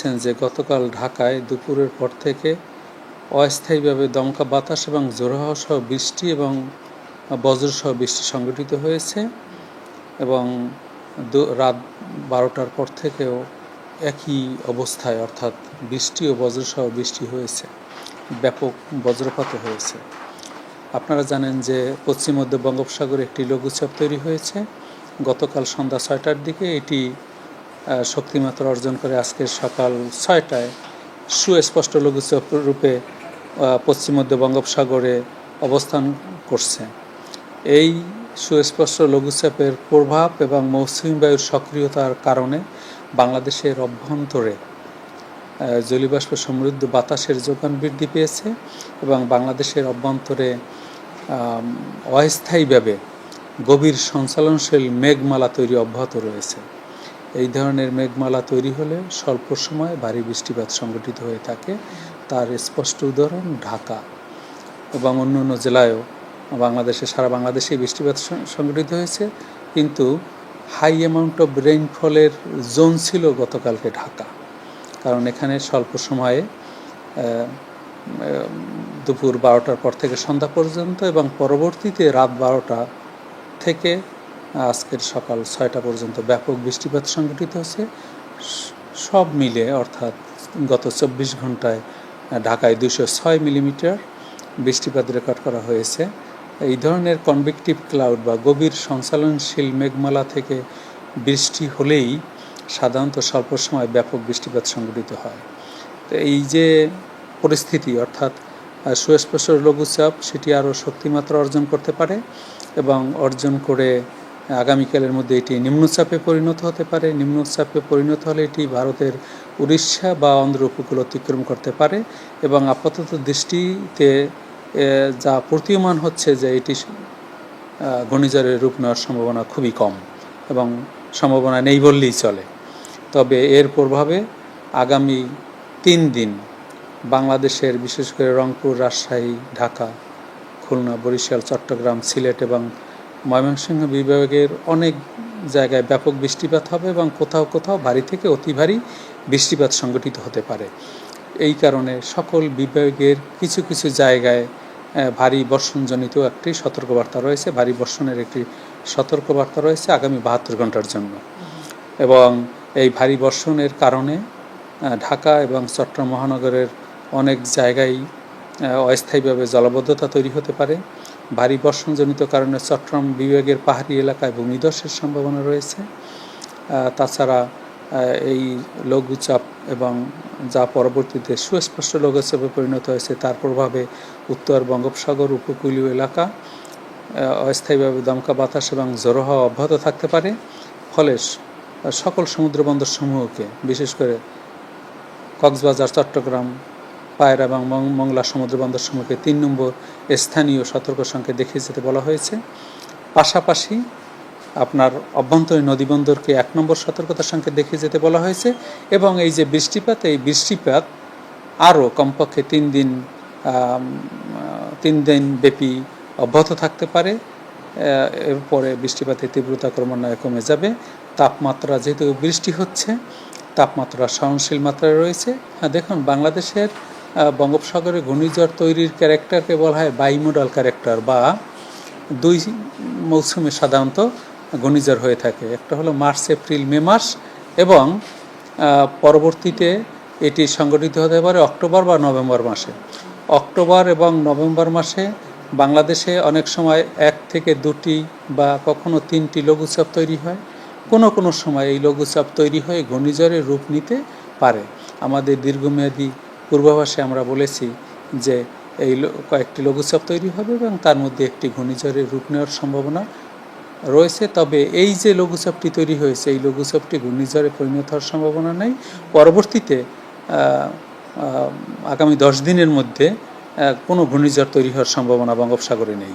জানিয়েছেন যে গতকাল ঢাকায় দুপুরের পর থেকে অস্থায়ীভাবে দমকা বাতাস এবং জোড়াহ সহ বৃষ্টি এবং বজ্রসহ বৃষ্টি সংঘটিত হয়েছে এবং রাত বারোটার পর থেকেও একই অবস্থায়, অর্থাৎ বৃষ্টি ও বজ্রসহ বৃষ্টি হয়েছে, ব্যাপক বজ্রপাত হয়েছে। আপনারা জানেন যে পশ্চিম মধ্য বঙ্গোপসাগরে একটি লঘুচাপ তৈরি হয়েছে। গতকাল সন্ধ্যা ছয়টার দিকে এটি শক্তিমাত্রা অর্জন করে আজকের সকাল ছয়টায় সুস্পষ্ট লঘুচাপ রূপে পশ্চিম মধ্য বঙ্গোপসাগরে অবস্থান করছে। এই সুস্পষ্ট লঘুচাপের প্রভাব এবং মৌসুমী বায়ুর সক্রিয়তার কারণে বাংলাদেশের অভ্যন্তরে জলীয়বাষ্প সমৃদ্ধ বাতাসের যোগান বৃদ্ধি পেয়েছে এবং বাংলাদেশের অভ্যন্তরে অস্থায়ীভাবে গভীর সঞ্চালনশীল মেঘমালা তৈরি অব্যাহত রয়েছে। এই ধরনের মেঘমালা তৈরি হলে স্বল্প সময়ে ভারী বৃষ্টিপাত সংঘটিত হয়ে থাকে। তার স্পষ্ট উদাহরণ ঢাকা এবং অন্য অন্য জেলায়ও বাংলাদেশে, সারা বাংলাদেশে বৃষ্টিপাত সং- সংঘটিত হয়েছে। কিন্তু হাই অ্যামাউন্ট অফ রেইনফলের জোন ছিল গতকালকে ঢাকা। কারণ এখানে স্বল্প সময়ে দুপুর বারোটার পর থেকে সন্ধ্যা পর্যন্ত এবং পরবর্তীতে রাত বারোটা থেকে আজকের সকাল ছয়টা পর্যন্ত ব্যাপক বৃষ্টিপাত সংঘটিত হয়েছে। সব মিলে অর্থাৎ গত চব্বিশ ঘন্টায় ঢাকায় দুশো ছয় মিলিমিটার বৃষ্টিপাত রেকর্ড করা হয়েছে। এই ধরনের কনভেকটিভ ক্লাউড বা গভীর সঞ্চালনশীল মেঘমালা থেকে বৃষ্টি হলেই সাধারণত স্বল্প সময় ব্যাপক বৃষ্টিপাত সংঘটিত হয়। তো এই যে পরিস্থিতি, অর্থাৎ সুস্পষ্ট লঘুচাপ, সেটি আরও শক্তিমাত্রা অর্জন করতে পারে এবং অর্জন করে আগামীকালের মধ্যে এটি নিম্নচাপে পরিণত হতে পারে। নিম্নচাপে পরিণত হলে এটি ভারতের উড়িষ্যা বা অন্ধ্র উপকূল অতিক্রম করতে পারে এবং আপাতত দৃষ্টিতে যা প্রতীয়মান হচ্ছে যে এটি ঘূর্ণিঝড়ের রূপ নেওয়ার সম্ভাবনা খুবই কম এবং সম্ভাবনা নেই বললেই চলে। তবে এর প্রভাবে আগামী তিন দিন বাংলাদেশের, বিশেষ করে রংপুর, রাজশাহী, ঢাকা, খুলনা, বরিশাল, চট্টগ্রাম, সিলেট এবং ময়মনসিংহ বিভাগের অনেক জায়গায় ব্যাপক বৃষ্টিপাত হবে এবং কোথাও কোথাও ভারী থেকে অতি ভারী বৃষ্টিপাত সংগঠিত হতে পারে। এই কারণে সকল বিভাগের কিছু কিছু জায়গায় ভারী বর্ষণজনিত একটি সতর্কবার্তা রয়েছে, ভারী বর্ষণের একটি সতর্কবার্তা রয়েছে আগামী বাহাত্তর ঘণ্টার জন্য। এবং এই ভারী বর্ষণের কারণে ঢাকা এবং চট্টগ্রাম মহানগরের অনেক জায়গায় অস্থায়ীভাবে জলাবদ্ধতা তৈরি হতে পারে। ভারী বর্ষণজনিত কারণে চট্টগ্রাম বিভাগের পাহাড়ি এলাকায় ভূমিধসের সম্ভাবনা রয়েছে। তাছাড়া এই লঘুচাপ এবং যা পরবর্তীতে সুস্পষ্ট লঘুচাপে পরিণত হয়েছে, তার প্রভাবে উত্তর বঙ্গোপসাগর উপকূলীয় এলাকা অস্থায়ীভাবে দমকা বাতাস এবং জোরো হওয়া অব্যাহত থাকতে পারে। ফলে সকল সমুদ্র বন্দর সমূহকে বিশেষ করে কক্সবাজার, চট্টগ্রাম পায়রা এবং মংলা সমুদ্র বন্দর সমূহকে তিন নম্বর স্থানীয় সতর্ক সংখ্যা দেখিয়ে যেতে বলা হয়েছে। পাশাপাশি আপনার অভ্যন্তরীণ নদীবন্দরকে এক নম্বর সতর্কতা সংখ্যা দেখিয়ে যেতে বলা হয়েছে এবং এই যে বৃষ্টিপাত, এই বৃষ্টিপাত আরও কমপক্ষে তিন দিন তিন দিন ব্যাপী অব্যাহত থাকতে পারে। এরপরে বৃষ্টিপাতের তীব্রতা ক্রমান্বয়ে কমে যাবে। তাপমাত্রা যেহেতু বৃষ্টি হচ্ছে, তাপমাত্রা সহনশীল মাত্রায় রয়েছে। হ্যাঁ দেখুন, বাংলাদেশের বঙ্গোপসাগরে ঘূর্ণিঝড় তৈরির ক্যারেক্টারকে বলা হয় বাইমোডাল ক্যারেক্টার বা দুই মৌসুমে সাধারণত ঘূর্ণিঝড় হয়ে থাকে। একটা হলো মার্চ, এপ্রিল, মে মাস এবং পরবর্তীতে এটি সংগঠিত হতে পারে অক্টোবর বা নভেম্বর মাসে। অক্টোবর এবং নভেম্বর মাসে বাংলাদেশে অনেক সময় এক থেকে দুটি বা কখনো তিনটি লঘুচাপ তৈরি হয়। কোনো কোনো সময় এই লঘুচাপ তৈরি হয়ে ঘূর্ণিঝড়ের রূপ নিতে পারে। আমাদের দীর্ঘমেয়াদী পূর্বাভাসে আমরা বলেছি যে এই কয়েকটি লঘুচাপ তৈরি হবে এবং তার মধ্যে একটি ঘূর্ণিঝড়ের রূপ নেওয়ার সম্ভাবনা রয়েছে। তবে এই যে লঘুচাপটি তৈরি হয়েছে, এই লঘুচাপটি ঘূর্ণিঝড়ে পরিণত হওয়ার সম্ভাবনা নেই। পরবর্তীতে আগামী দশ দিনের মধ্যে কোনো ঘূর্ণিঝড় তৈরি হওয়ার সম্ভাবনা বঙ্গোপসাগরে নেই।